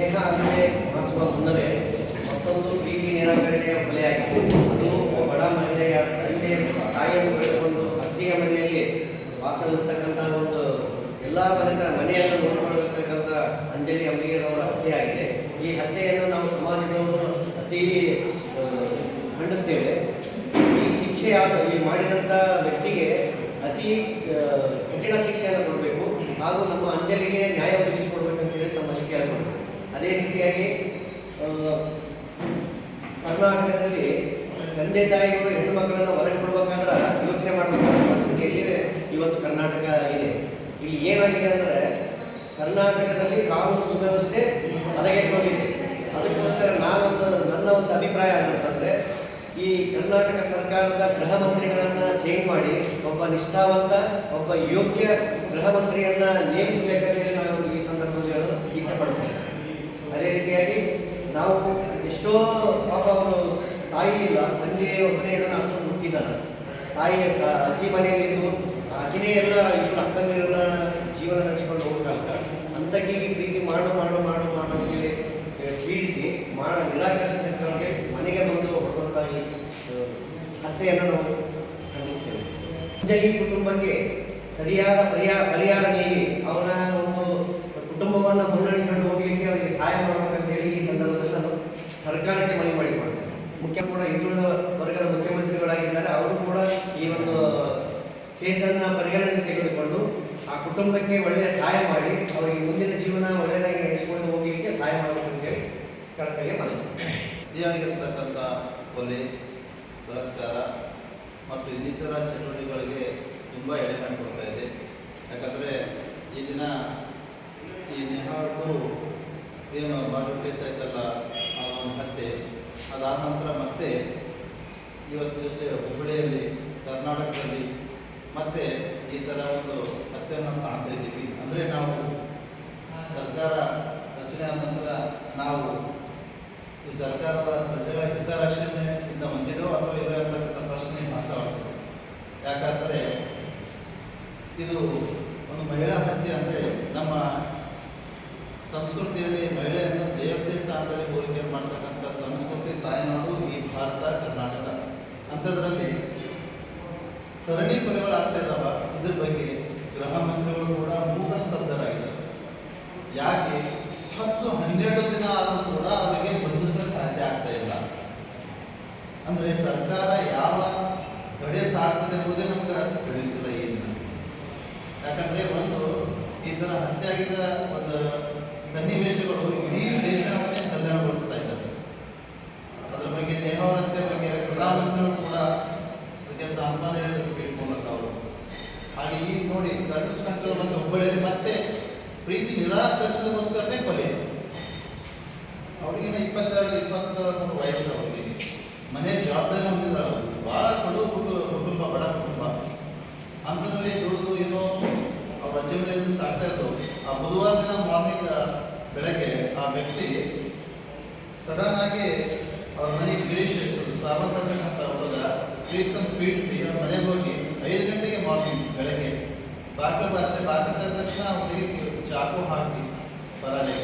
ನೇಹ ಅಂದರೆ ಮಾಡಿಸುವ ಮುನ್ನವೇ ಮತ್ತೊಂದು ಪ್ರೀತಿ ನಿರಾಕರಣೆಯ ಬಲೆಯಾಗಿದೆ ಅದು ಬಡ ಮಹಿಳೆಯ ತಂದೆ ತಾಯಿಯನ್ನು ಕಳೆದುಕೊಂಡು ಅಜ್ಜಿಯ ಮನೆಯಲ್ಲಿ ವಾಸವಿರ್ತಕ್ಕಂಥ ಒಂದು ಎಲ್ಲ ಮನೆಯ ಮನೆಯನ್ನು ನೋಡಿಕೊಳ್ಳತಕ್ಕಂಥ ಅಂಜಲಿ ಅಂಬಿಗೇರವರ ಹತ್ಯೆ ಆಗಿದೆ ಈ ಹತ್ಯೆಯನ್ನು ನಾವು ಸಮಾಜದವರು ಅತಿ ಖಂಡಿಸ್ತೇವೆ. ಈ ಶಿಕ್ಷೆಯಾದ, ಈ ಮಾಡಿದಂಥ ವ್ಯಕ್ತಿಗೆ ಅತಿ ಕಠಿಣ ಶಿಕ್ಷೆಯನ್ನು ಕೊಡಬೇಕು. ಹಾಗೂ ನಮ್ಮ ಅಂಜಲಿಗೆ ನ್ಯಾಯ ಒದಗಿಸಿಕೊಡ್ಬೇಕಂತೇಳಿ ತಮ್ಮ ಕೇಳಿಕೊಂಡು ಅದೇ ರೀತಿಯಾಗಿ ಕರ್ನಾಟಕದಲ್ಲಿ ತಂದೆ ತಾಯಿಗಳು ಹೆಣ್ಣು ಮಕ್ಕಳನ್ನು ಹೊರಗೆ ಕೊಡ್ಬೇಕಾದ್ರೆ ಯೋಚನೆ ಮಾಡಬೇಕಾದ ಪರಿಸ್ಥಿತಿಯಲ್ಲಿ ಇವತ್ತು ಕರ್ನಾಟಕ ಇದೆ. ಇಲ್ಲಿ ಏನಾಗಿದೆ ಅಂದರೆ, ಕರ್ನಾಟಕದಲ್ಲಿ ಕಾನೂನು ಸುವ್ಯವಸ್ಥೆ ಹದಗೆಟ್ಟೋಗಿದೆ. ಅದಕ್ಕೋಸ್ಕರ ನಾನೊಂದು, ನನ್ನ ಒಂದು ಅಭಿಪ್ರಾಯ ಏನಂತಂದರೆ, ಈ ಕರ್ನಾಟಕ ಸರ್ಕಾರದ ಗೃಹ ಮಂತ್ರಿಗಳನ್ನು ಚೇಂಜ್ ಮಾಡಿ, ಒಬ್ಬ ನಿಷ್ಠಾವಂತ, ಒಬ್ಬ ಯೋಗ್ಯ ಗೃಹ ಮಂತ್ರಿಯನ್ನು ನೇಮಿಸಬೇಕಂತೇಳಿ ನಾನು ಈ ಸಂದರ್ಭದಲ್ಲಿ ಹೇಳಲು ಇಚ್ಛೆ ಅದೇ ರೀತಿಯಾಗಿ ನಾವು ಎಷ್ಟೋ ಪಾಪ ಅವರು ತಾಯಿ ಇಲ್ಲ, ತಂದೆ ಒಬ್ಬನೇ ಇರೋಣ ಅಂತ ಹುಟ್ಟಿದ್ದಾನೆ ತಾಯಿ ಅಜ್ಜಿ ಮನೆಯಲ್ಲಿದ್ದು ಆಕೆನೇ ಎಲ್ಲ ಇಬ್ಬರು ಅಕ್ಕಂದಿರನ್ನ ಜೀವನ ನಡೆಸ್ಕೊಂಡು ಹೋಗ್ಬೇಕಂತ ಅಂತಕೀಗೆ ಪ್ರೀತಿ ಮಾಡು ಮಾಡು ಮಾಡು ಮಾಡು ಅಂತೇಳಿ ಬೀಳಿಸಿ ಮಾಡ ನಿರಾಕರಿಸಿದಕ್ಕೆ ಮನೆಗೆ ಬಂದು ಹೊರದಂಥ ಈ ನಾವು ಖಂಡಿಸ್ತೇವೆ. ಅಜ್ಜಿ ಕುಟುಂಬಕ್ಕೆ ಸರಿಯಾದ ಪರಿಹಾರ ಪರಿಹಾರ ನೀಡಿ ಅವನ ಒಂದು ಕುಟುಂಬವನ್ನು ಮುನ್ನಡೆಸಿಕೊಂಡು ಹೋಗಲಿಕ್ಕೆ ಅವರಿಗೆ ಸಹಾಯ ಮಾಡಬೇಕಂತ ಹೇಳಿ ಈ ಸಂದರ್ಭದಲ್ಲಿ ನಾನು ಸರ್ಕಾರಕ್ಕೆ ಮನವಿ ಮಾಡಿಕೊಡ್ತೇನೆ ಮುಖ್ಯ ಕೂಡ ಹಿಂದುಳಿದ ವರ್ಗದ ಮುಖ್ಯಮಂತ್ರಿಗಳಾಗಿದ್ದಾರೆ, ಅವರು ಕೂಡ ಈ ಒಂದು ಕೇಸನ್ನು ಪರಿಗಣನೆ ತೆಗೆದುಕೊಂಡು ಆ ಕುಟುಂಬಕ್ಕೆ ಒಳ್ಳೆಯ ಸಹಾಯ ಮಾಡಿ, ಅವರಿಗೆ ಮುಂದಿನ ಜೀವನ ಒಳ್ಳೆಯದಾಗಿ ನಡೆಸಿಕೊಂಡು ಹೋಗಲಿಕ್ಕೆ ಸಹಾಯ ಮಾಡಬೇಕಂತೇಳಿ ಕಳಕಳಿಗೆ ಮನವಿ. ಅತಿಯಾಗಿರ್ತಕ್ಕಂಥ ಕೊಲೆ, ಬಲಾತ್ಕಾರ ಮತ್ತು ಇನ್ನಿತರ ಚಟುವಟಿಕೆಗಳಿಗೆ ತುಂಬ ಎಡೆ ಮಾಡಿಕೊಡ್ತಾ ಇದೆ. ಯಾಕಂದರೆ ಈ ದಿನ ಏನು ಬಾರ್ಡರ್ ಪ್ಲೇಸ್ ಆಯ್ತಲ್ಲ, ಆ ಒಂದು ಅದಾದ ನಂತರ ಮತ್ತೆ ಇವತ್ತು ದಿವಸ ಹುಬ್ಬಳ್ಳಿಯಲ್ಲಿ, ಕರ್ನಾಟಕದಲ್ಲಿ ಮತ್ತೆ ಈ ಥರ ಒಂದು ಹತ್ಯೆಯನ್ನು ಕಾಣ್ತಾ ಇದ್ದೀವಿ. ಅಂದರೆ ನಾವು ಸರ್ಕಾರ ರಚನೆ ಆದ ನಂತರ ನಾವು ಈ ಸರ್ಕಾರದ ಪ್ರಜೆಗಳ ಹಿತರಕ್ಷಣೆಯಿಂದ ಹೊಂದಿದೋ ಅಥವಾ ಇಲ್ಲೋ ಇರತಕ್ಕಂಥ ಪ್ರಶ್ನೆ ಭಾಸವಾಗ್ತದೆ ಯಾಕಂದರೆ ಇದು ಒಂದು ಮಹಿಳಾ ಹತ್ಯೆ ಅಂದರೆ ನಮ್ಮ ಸಂಸ್ಕೃತಿಯಲ್ಲಿ ಮಹಿಳೆಯನ್ನು ದೇವತೆ ಸ್ಥಾನದಲ್ಲಿ ಹೋಲಿಕೆ ಮಾಡ್ತಕ್ಕಂಥ ಸಂಸ್ಕೃತಿ ತಾಯ್ನಾಡು ಈ ಭಾರತ ಕರ್ನಾಟಕ ಅಂಥದ್ರಲ್ಲಿ ಸರಣಿ ಕೊಲೆಗಳಾಗ್ತಾ ಇದ್ದಾವ, ಇದ್ರ ಬಗ್ಗೆ ಗೃಹ ಮಂತ್ರಿಗಳು ಕೂಡ ಮೂಕ ಸ್ತಬ್ಧರಾಗಿದ್ದಾರೆ ಯಾಕೆ? ಹತ್ತು ಹನ್ನೆರಡು ದಿನ ಆದರೂ ಕೂಡ ಅವರಿಗೆ ಬಂಧಿಸಲು ಸಾಧ್ಯ ಆಗ್ತಾ ಇಲ್ಲ. ಅಂದ್ರೆ ಸರ್ಕಾರ ಯಾವ ಕಡೆ ಸಾರ್ತದೆ ಎಂಬುದೇ ನಮ್ಗೆ ತಿಳಿಯುತ್ತಿಲ್ಲ ಏನು ಯಾಕಂದ್ರೆ ಒಂದು ಈ ತರ ಹತ್ಯೆ ಆಗಿದ ಒಂದು ಸನ್ನಿವೇಶಗಳು ಇಡೀ ದೇಶವನ್ನೇ ಕಲ್ಯಾಣಗೊಳಿಸ್ತಾ ಇದ್ದಾರೆ ಅದ್ರ ಬಗ್ಗೆ ನೇಹಾವರ ಹತ್ಯೆ ಬಗ್ಗೆ ಪ್ರಧಾನಮಂತ್ರಿಗಳು ಕೂಡ ಅದಕ್ಕೆ ಸಾಂತ್ವನ ಹೇಳಿದ್ರು ಟ್ವೀಟ್ ಮೂಲಕ ಅವರು ಹಾಗೆ ಈಗ ನೋಡಿ ಗಂಡು ಕಂಟ್ರೋಲ್ ಬಂದು ಹುಬ್ಬಳ್ಳಿಯಲ್ಲಿ. ಮತ್ತೆ ಪ್ರೀತಿ ನಿರಾಕರಿಸೋದಕ್ಕೋಸ್ಕರನೇ ಕೊಲೆ ಅವಳಿಗಿನ ಇಪ್ಪತ್ತೆರಡು, ಇಪ್ಪತ್ತ್ಮೂರು ವಯಸ್ಸು ಅವರಿಗೆ. ಮನೆ ಜವಾಬ್ದಾರಿ ಹೊಂದಿದ್ರು ಅವರು. ಭಾಳ ಕಡು ಕುಟು, ಕುಟುಂಬ, ಬಡ ಕುಟುಂಬ. ಅಂತದಲ್ಲಿ ದುಡಿದು ಏನೋ ಅವ್ರ ಅಜ್ಜಿ ಮನೆಯಲ್ಲಿ ಸಾಕ್ತಾ ಇದ್ರು. ಆ ಬುಧವಾರ ದಿನ ಮಾರ್ನಿಂಗ್ ಬೆಳಗ್ಗೆ ಆ ವ್ಯಕ್ತಿ ಸಡನ್ ಆಗಿ ಅವ್ರ ಮನೆಗೆ ಗಿರೀಶ್ ಸಾವಂತ ಅಂತಕ್ಕಂಥ ಹುಡುಗ ಪೀಡಿಸಿ, ಅವ್ರ ಮನೆಗೆ ಹೋಗಿ ತಕ್ಷಣ ಅವರಿಗೆ ಚಾಕು ಹಾಕಿ, ಬರಲೇ.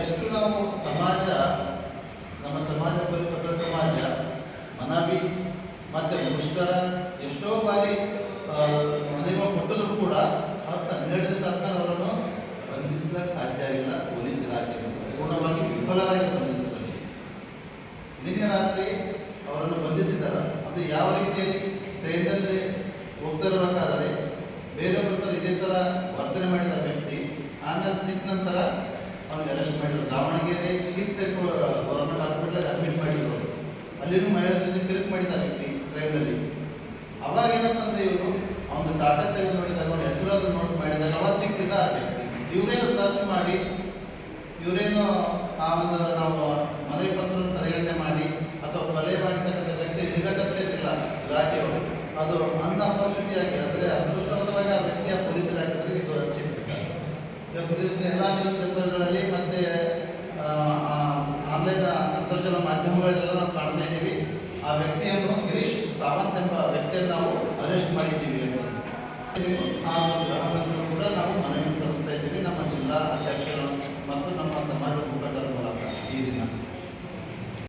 ಎಷ್ಟು ನಾವು ಸಮಾಜ, ನಮ್ಮ ಸಮಾಜ ಪರಿಪಕ್ವ ಸಮಾಜ, ಮನವಿ ಮತ್ತು ಮುಷ್ಕರ ಎಷ್ಟೋ ಬಾರಿ ಮನೆಗಳು ಕೊಟ್ಟಿದ್ರು ಕೂಡ ಹತ್ತು ಹನ್ನೆರಡು ಆದ್ಮೇಲೆ ಅವರನ್ನು ಬಂಧಿಸಲಿಕ್ಕೆ ಸಾಧ್ಯ ಆಗಿಲ್ಲ ಪೊಲೀಸ್ ಇಲಾಖೆ ಸಂಪೂರ್ಣವಾಗಿ ವಿಫಲರಾಗಿ ಬಂಧಿಸಿದ್ದಾರೆ. ನಿನ್ನೆ ರಾತ್ರಿ ಅವರನ್ನು ಬಂಧಿಸಿದ್ದಾರೆ ಅದು ಯಾವ ರೀತಿಯಲ್ಲಿ ಟ್ರೈನಲ್ಲಿ ಹೋಗ್ತಾ ಇರಬೇಕಾದರೆ ಬರ್ತಾರೆ ಇದೇ ಥರ ವರ್ತನೆ ಮಾಡಿದ ವ್ಯಕ್ತಿ, ಆಮೇಲೆ ಸಿಕ್ಕ ನಂತರ ಅವ್ನಿಗೆ ಅರೆಸ್ಟ್ ಮಾಡಿದ್ರು ದಾವಣಗೆರೆ ಚಿಕಿತ್ಸೆ ಗೌರ್ಮೆಂಟ್ ಹಾಸ್ಪಿಟಲ್ ಅಡ್ಮಿಟ್ ಮಾಡಿದ್ರು ಅಲ್ಲಿನೂ ಮಹಿಳೆ ಜೊತೆ ಕಿರಿಕ್ ಮಾಡಿದ ವ್ಯಕ್ತಿ ಟ್ರೈನಲ್ಲಿ ಅವಾಗ ಏನಂತಂದ್ರೆ ಇವರು ಅವನು ಟಾಟಾ ತೆಗೆದು ನೋಡಿದಾಗ, ಅವನ ಹೆಸರಾದ್ರು ನೋಟ್ ಮಾಡಿದಾಗ ಅವಾಗ ಸಿಕ್ಕಿದ ಆ ವ್ಯಕ್ತಿ. ಇವರೇನು ಸರ್ಚ್ ಮಾಡಿ, ಇವರೇನು ಆ ಒಂದು ನಾವು ಮನೆ ಪತ್ರವನ್ನು ಪರಿಗಣನೆ ಮಾಡಿ, ಅಥವಾ ಕೊಲೆ ಮಾಡಿರ್ತಕ್ಕಂಥ ಅದು ಆಗಿ ಅಂದರೆ ಅದೃಷ್ಟವಂತವಾಗಿ ಆ ವ್ಯಕ್ತಿಯ ಪೊಲೀಸ್ ಇಲಾಖೆಗಳಿಗೆ ಇದು ಇವತ್ತು ದಿವಸ ಎಲ್ಲ ನ್ಯೂಸ್ ಪೇಪರ್ಗಳಲ್ಲಿ ಮತ್ತೆ ಆನ್ಲೈನ್ ಅಂತರ್ಜಾಲ ಮಾಧ್ಯಮಗಳಲ್ಲೆಲ್ಲ ನಾವು ಕಾಣ್ತಾ ಇದ್ದೀವಿ ಆ ವ್ಯಕ್ತಿಯನ್ನು ಗಿರೀಶ್ ಸಾವಂತ್ ಎಂಬ ವ್ಯಕ್ತಿಯನ್ನು ನಾವು ಅರೆಸ್ಟ್ ಮಾಡಿದ್ದೀವಿ. ಆ ಒಂದು